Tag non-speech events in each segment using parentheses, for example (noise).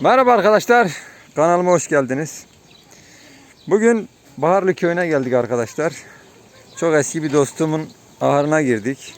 Merhaba arkadaşlar. Kanalıma hoş geldiniz. Bugün Baharlı köyüne geldik arkadaşlar. Çok eski bir dostumun ahırına girdik.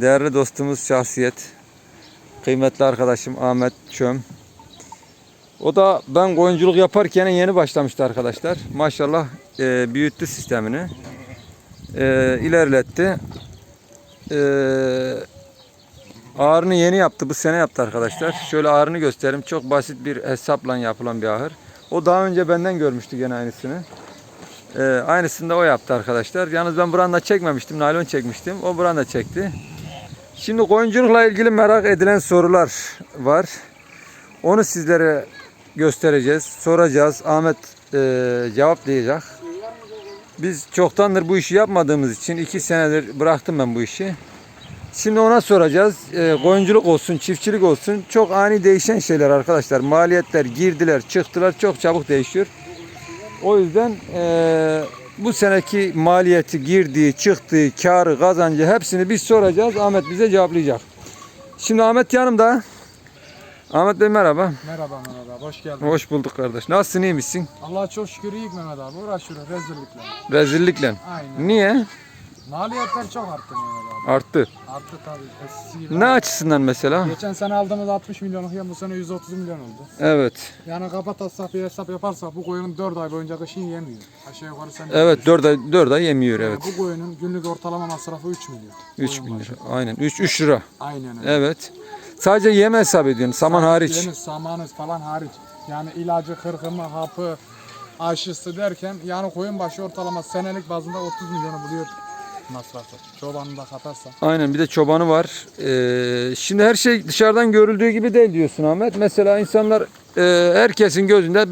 Değerli dostumuz şahsiyet. Kıymetli arkadaşım Ahmet Çöm. O da ben koyunculuk yaparken yeni başlamıştı arkadaşlar. Maşallah e, büyüttü sistemini. E, ilerletti. E, Ağırını yeni yaptı. Bu sene yaptı arkadaşlar. Şöyle ağırını göstereyim. Çok basit bir hesapla yapılan bir ahır. O daha önce benden görmüştü gene aynısını. Ee, aynısını da o yaptı arkadaşlar. Yalnız ben branda çekmemiştim. Naylon çekmiştim. O branda çekti. Şimdi koyunculukla ilgili merak edilen sorular var. Onu sizlere göstereceğiz. Soracağız. Ahmet e, cevaplayacak. Biz çoktandır bu işi yapmadığımız için iki senedir bıraktım ben bu işi. Şimdi ona soracağız. E, koyunculuk olsun, çiftçilik olsun çok ani değişen şeyler arkadaşlar. Maliyetler, girdiler, çıktılar çok çabuk değişiyor. O yüzden e, bu seneki maliyeti, girdiği, çıktığı, karı, kazancı hepsini biz soracağız. Ahmet bize cevaplayacak. Şimdi Ahmet yanımda. Ahmet Bey merhaba. Merhaba Mehmet abi, hoş geldin. Hoş bulduk kardeş. Nasılsın, iyi misin? Allah'a çok şükür iyi Mehmet abi, uğraşıyoruz rezillikle. Rezillikle. Aynen. Niye? Maliyetler çok arttı Mehmet abi. Arttı. Arttı tabii, eskisi gibi. Ne açısından mesela? Geçen sene aldığımız 60 milyonluk ya bu sene 130 milyon oldu. Evet. Yani kapatatsak bir hesap yaparsak bu koyunun 4 ay boyunca kışın yemiyor. Aşağı yukarı sen Evet düşün. 4 ay, 4 ay yemiyor Yani evet. Bu koyunun günlük ortalama masrafı 3 milyon. 3 Koyun bin lira. Aynen 3 3 lira. Aynen öyle. Evet. Sadece yem hesap ediyorsun. Saman hariç. Yeni samanı falan hariç. Yani ilacı, kırkımı, hapı, aşısı derken yani koyun başı ortalama senelik bazında 30 milyonu buluyor masrafı. Çobanını da katarsa. Aynen bir de çobanı var. Ee, şimdi her şey dışarıdan görüldüğü gibi değil diyorsun Ahmet. Mesela insanlar e, herkesin gözünde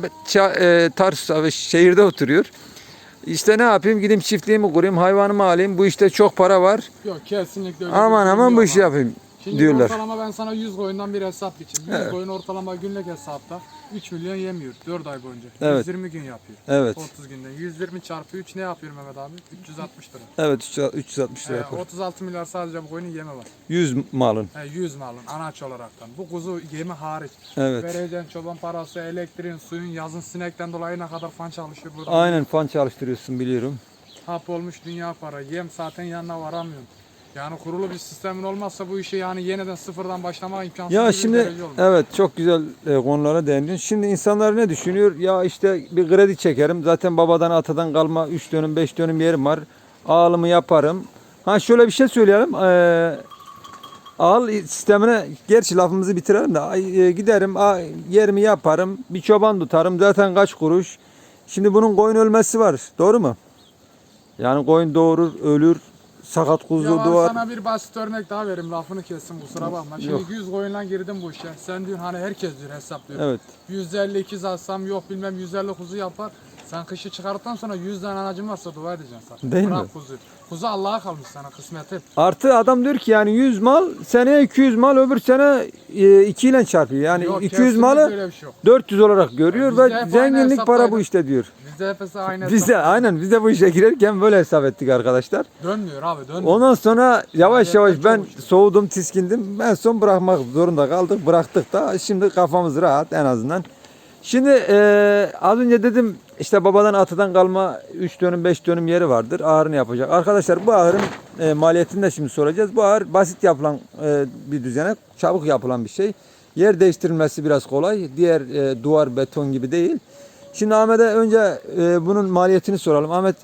e, Tarsus'ta ve şehirde oturuyor. İşte ne yapayım gideyim çiftliğimi kurayım hayvanımı alayım bu işte çok para var. Yok kesinlikle öyle. Aman bir aman bu işi yapayım Şimdi diyorlar. ortalama ben sana 100 koyundan bir hesap biçeyim. 100 Evet. koyun ortalama günlük hesapta 3 milyon yemiyor 4 ay boyunca. Evet. 120 gün yapıyor. Evet. 30 günden. 120 çarpı 3 ne yapıyor Mehmet abi? 360 lira. Evet 360 lira Ee, yapar. 36 milyar sadece bu koyunun yemi var. 100 malın. He, 100 malın anaç olaraktan. Bu kuzu yemi hariç. Evet. Vereceğin çoban parası, elektriğin, suyun, yazın sinekten dolayı ne kadar fan çalışıyor burada. Aynen fan çalıştırıyorsun biliyorum. Hap olmuş dünya para. Yem zaten yanına varamıyorsun. Yani kurulu bir sistemin olmazsa bu işi yani yeniden sıfırdan başlama imkansız Ya şimdi evet çok güzel e, konulara değindin. Şimdi insanlar ne düşünüyor? Ya işte bir kredi çekerim. Zaten babadan atadan kalma 3 dönüm 5 dönüm yerim var. Ağalımı yaparım. Ha şöyle bir şey söyleyelim. Ee, ağal sistemine gerçi lafımızı bitirelim de e, giderim a, yerimi yaparım. Bir çoban tutarım. Zaten kaç kuruş. Şimdi bunun koyun ölmesi var. Doğru mu? Yani koyun doğurur, ölür. Sakat kuzu ben doğar. sana bir basit örnek daha vereyim lafını kessin kusura bakma. Şimdi Yok. 100 koyunla girdim bu işe. Sen diyorsun hani herkes diyor hesaplıyor. Evet. 150 ikiz alsam yok bilmem 150 kuzu yapar. Sen kışı çıkarttıktan sonra 100 tane anacın varsa dua edeceksin sana. Değil Bırak mi? kuzu. Kuzu Allah'a kalmış sana kısmeti. Artı adam diyor ki yani 100 mal seneye 200 mal öbür sene 2 ile çarpıyor. Yani Yok, 200 kesinlikle malı bir şey yok. 400 olarak görüyor Bizde hep ve aynı zenginlik para bu hesaptaydı. işte diyor. Bizde hepsi aynı Biz de hesap. aynen biz de bu işe girerken böyle hesap ettik arkadaşlar. Dönmüyor abi dönmüyor. Ondan sonra yavaş yavaş Maliyetler ben çok uçtu. soğudum, tiskindim. En son bırakmak zorunda kaldık. Bıraktık da şimdi kafamız rahat en azından. Şimdi eee, az önce dedim işte babadan atadan kalma 3 dönüm 5 dönüm yeri vardır. Ağırını yapacak. Arkadaşlar bu ağırın eee, maliyetini de şimdi soracağız. Bu ağır basit yapılan eee, bir düzenek. Çabuk yapılan bir şey. Yer değiştirilmesi biraz kolay. Diğer eee, duvar beton gibi değil. Şimdi Ahmet'e önce eee, bunun maliyetini soralım. Ahmet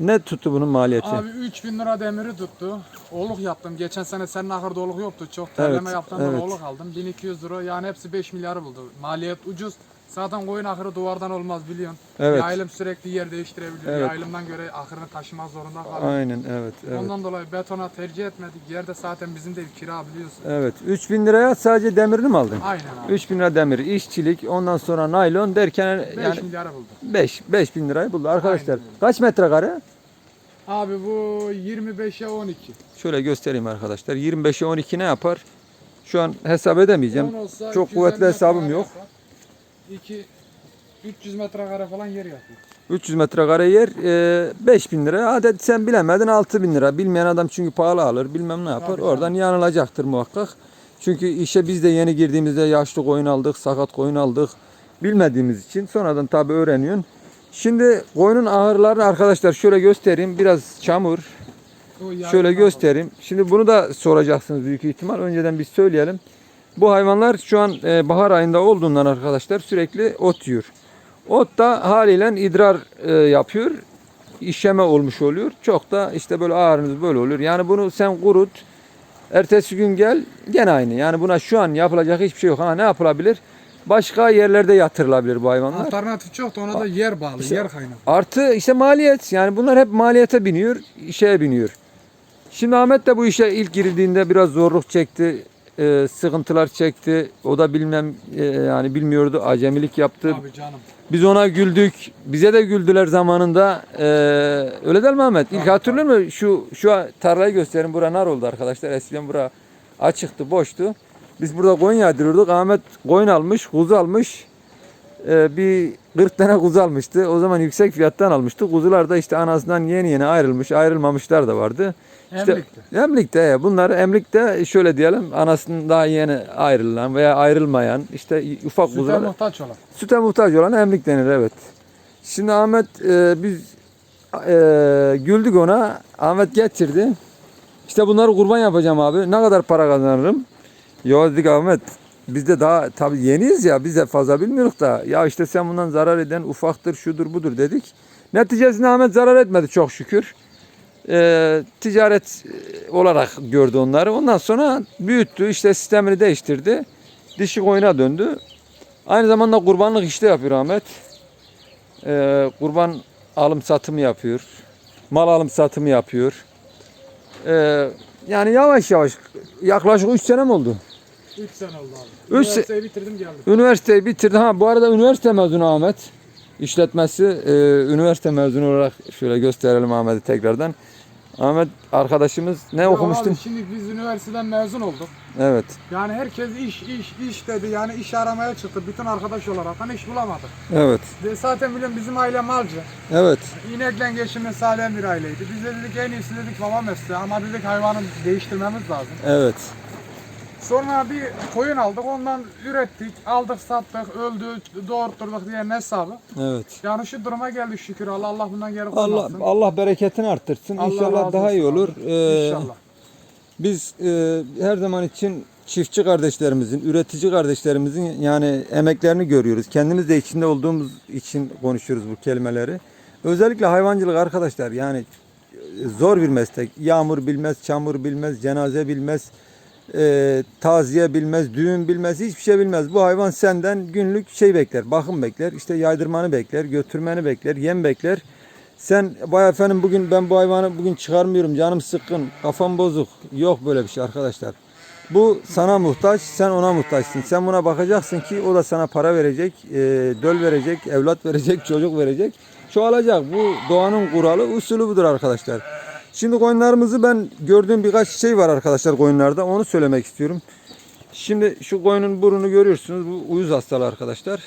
ne tuttu bunun maliyeti? Abi 3000 lira demiri tuttu. Oluk yaptım. Geçen sene senin ahırda oluk yoktu. Çok terleme Evet, yaptım. evet. Oluk aldım. 1200 lira. Yani hepsi 5 milyarı buldu. Maliyet ucuz. Zaten koyun ahırı duvardan olmaz biliyorsun. Evet. Yaylım sürekli yer değiştirebiliyor. Evet. Yaylımdan göre ahırını taşımak zorunda kalıyor. Aynen evet. evet. Ondan dolayı betona tercih etmedik. Yerde zaten bizim de bir kira biliyorsun. Evet. 3000 liraya sadece demirini mi aldın? Aynen abi. 3000 lira demir, işçilik, ondan sonra naylon derken 5 yani milyarı buldu. 5 5000 lirayı buldu arkadaşlar. Aynen öyle. Kaç metrekare? Abi bu 25'e 12. Şöyle göstereyim arkadaşlar. 25'e 12 ne yapar? Şu an hesap edemeyeceğim. 10 olsa Çok 250 kuvvetli hesabım yok. yapar. 2 300 metrekare falan yer yapıyor. 300 metrekare yer e, 5000 lira. Hadi sen bilemedin 6000 lira. Bilmeyen adam çünkü pahalı alır. Bilmem ne yapar. Tabii, Oradan yanılacaktır muhakkak. Çünkü işe biz de yeni girdiğimizde yaşlı koyun aldık, sakat koyun aldık. Bilmediğimiz için sonradan tabi öğreniyorsun. Şimdi koyunun ahırlarını arkadaşlar şöyle göstereyim. Biraz çamur. Şöyle göstereyim. Şimdi bunu da soracaksınız büyük ihtimal. Önceden biz söyleyelim. Bu hayvanlar şu an e, bahar ayında olduğundan arkadaşlar sürekli ot yiyor. Ot da haliyle idrar e, yapıyor. İşeme olmuş oluyor. Çok da işte böyle ağrınız böyle olur. Yani bunu sen kurut. Ertesi gün gel gene aynı. Yani buna şu an yapılacak hiçbir şey yok. Ha ne yapılabilir? Başka yerlerde yatırılabilir bu hayvanlar. Alternatif çok da ona da yer bağlı, İşte- yer kaynağı. Artı işte maliyet. Yani bunlar hep maliyete biniyor, işe biniyor. Şimdi Ahmet de bu işe ilk girildiğinde biraz zorluk çekti, e, sıkıntılar çekti. O da bilmem e, yani bilmiyordu, acemilik yaptı. Abi canım. Biz ona güldük, bize de güldüler zamanında. E, öyle değil mi Ahmet? İlk hatırlıyor musun? Şu şu tarlayı gösterin. Bura nar oldu arkadaşlar. Eskiden bura açıktı, boştu. Biz burada koyun yadırıyorduk. Ahmet koyun almış, kuzu almış. Ee, bir 40 tane kuzu almıştı. O zaman yüksek fiyattan almıştı. Kuzular da işte anasından yeni yeni ayrılmış, ayrılmamışlar da vardı. İşte, Emlikte. Emlikte. Bunlar emlikte şöyle diyelim anasından daha yeni ayrılan veya ayrılmayan işte ufak Süte kuzular. muhtaç olan. Süte muhtaç olan emlik denir evet. Şimdi Ahmet e, biz e, güldük ona. Ahmet getirdi. İşte bunları kurban yapacağım abi. Ne kadar para kazanırım? Ya dedik Ahmet biz de daha tabii yeniyiz ya biz de fazla bilmiyoruz da ya işte sen bundan zarar eden ufaktır şudur budur dedik. Neticesinde Ahmet zarar etmedi çok şükür. E, ticaret e, olarak gördü onları. Ondan sonra büyüttü işte sistemini değiştirdi. Dişi koyuna döndü. Aynı zamanda kurbanlık işte yapıyor Ahmet. Ee, kurban alım satımı yapıyor. Mal alım satımı yapıyor. Ee, yani yavaş yavaş yaklaşık 3 sene mi oldu? 3 sene oldu abi. Üç Üniversiteyi bitirdim geldim. Üniversiteyi bitirdi. Ha bu arada üniversite mezunu Ahmet. İşletmesi e, üniversite mezunu olarak şöyle gösterelim Ahmet'i tekrardan. Ahmet arkadaşımız ne Ya okumuştun? Abi şimdi biz üniversiteden mezun olduk. Evet. Yani herkes iş iş iş dedi. Yani iş aramaya çıktı. Bütün arkadaş olarak hani iş bulamadık. Evet. Ve zaten biliyorum bizim aile malcı. Evet. İnekle geçimini sağlayan bir aileydi. Biz de dedik en iyisi dedik baba mesleği ama dedik hayvanı değiştirmemiz lazım. Evet. Sonra bir koyun aldık ondan ürettik, aldık sattık, öldü, doğurtturduk diye hesabı. Evet. Yani şu duruma geldik şükür Allah Allah bundan geri Allah. Allah bereketini arttırsın. Allah İnşallah daha iyi olur. Ee, İnşallah. Biz e, her zaman için çiftçi kardeşlerimizin, üretici kardeşlerimizin yani emeklerini görüyoruz. Kendimiz de içinde olduğumuz için konuşuyoruz bu kelimeleri. Özellikle hayvancılık arkadaşlar yani e, zor bir meslek. Yağmur bilmez, çamur bilmez, cenaze bilmez, e, taziye bilmez, düğün bilmez, hiçbir şey bilmez. Bu hayvan senden günlük şey bekler, bakım bekler, işte yaydırmanı bekler, götürmeni bekler, yem bekler. Sen vay efendim bugün ben bu hayvanı bugün çıkarmıyorum canım sıkkın kafam bozuk. Yok böyle bir şey arkadaşlar. Bu sana muhtaç sen ona muhtaçsın. Sen buna bakacaksın ki o da sana para verecek, e, döl verecek, evlat verecek, (laughs) çocuk verecek. Çoğalacak. Bu doğanın kuralı usulü budur arkadaşlar. Şimdi koyunlarımızı ben gördüğüm birkaç şey var arkadaşlar koyunlarda onu söylemek istiyorum. Şimdi şu koyunun burnunu görüyorsunuz bu uyuz hastalığı arkadaşlar.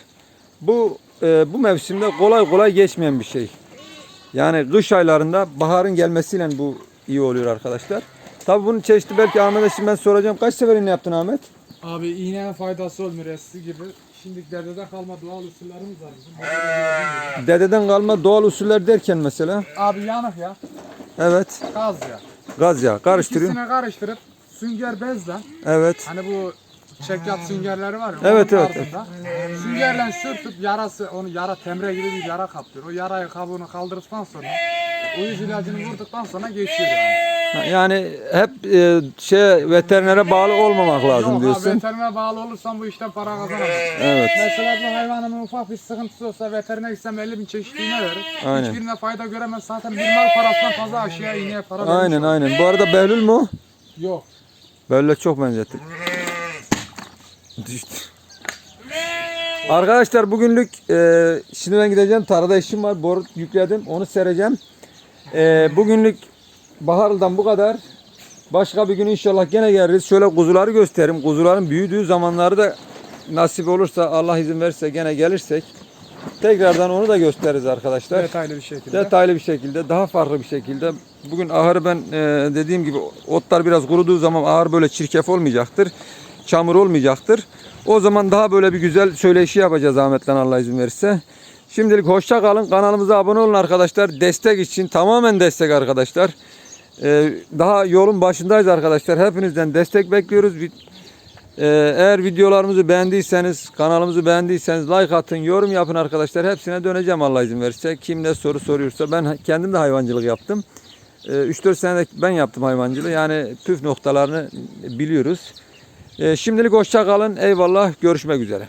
Bu e, bu mevsimde kolay kolay geçmeyen bir şey. Yani kış aylarında baharın gelmesiyle bu iyi oluyor arkadaşlar. Tabi bunun çeşitli belki Ahmet'e şimdi ben soracağım. Kaç seferini yaptın Ahmet? Abi iğnenin faydası olmuyor eskisi gibi. Şimdi derdede kalma doğal usullerimiz var bizim. Dededen kalma doğal usuller derken mesela. Abi yanık ya, Evet. gaz ya. Gaz yağı karıştırıyor. İkisini karıştırıp sünger bezle Evet. hani bu çekyat süngerleri var ya. Evet, evet, tarzında. Süngerle sürtüp yarası onu yara temre gibi bir yara kaplıyor. O yarayı kabuğunu kaldırdıktan sonra uyuz ilacını vurduktan sonra geçiyor yani. Yani hep e, şey veterinere bağlı olmamak lazım Yok diyorsun. abi veterinere bağlı olursan bu işten para kazanamazsın. Evet. Mesela bu hayvanımın ufak bir sıkıntısı olsa veteriner gitsem 50 bin çeşit iğne verir. Aynen. Hiçbirine fayda göremez. Zaten bir mal parasından fazla aşıya iğneye para vermiş Aynen olur. aynen. Bu arada Behlül mü o? Yok. Behlül'e çok benzettim. Düştü. Arkadaşlar bugünlük e, şimdi ben gideceğim. Tarlada işim var. Boru yükledim. Onu sereceğim. E, bugünlük Baharlı'dan bu kadar. Başka bir gün inşallah gene geliriz. Şöyle kuzuları gösteririm. Kuzuların büyüdüğü zamanları da nasip olursa Allah izin verirse gene gelirsek tekrardan onu da gösteririz arkadaşlar. Detaylı bir şekilde. Detaylı bir şekilde, daha farklı bir şekilde. Bugün ahırı ben e, dediğim gibi otlar biraz kuruduğu zaman ahır böyle çirkef olmayacaktır. çamur olmayacaktır. O zaman daha böyle bir güzel söyleşi yapacağız Ahmet'le Allah izin verirse. Şimdilik hoşça kalın. Kanalımıza abone olun arkadaşlar. Destek için tamamen destek arkadaşlar. Ee, daha yolun başındayız arkadaşlar. Hepinizden destek bekliyoruz. Ee, eğer videolarımızı beğendiyseniz, kanalımızı beğendiyseniz like atın, yorum yapın arkadaşlar. Hepsine döneceğim Allah izin verirse. Kim ne soru soruyorsa ben kendim de hayvancılık yaptım. Ee, 3-4 senede ben yaptım hayvancılığı. Yani püf noktalarını biliyoruz. Ee, şimdilik hoşça kalın. Eyvallah. Görüşmek üzere.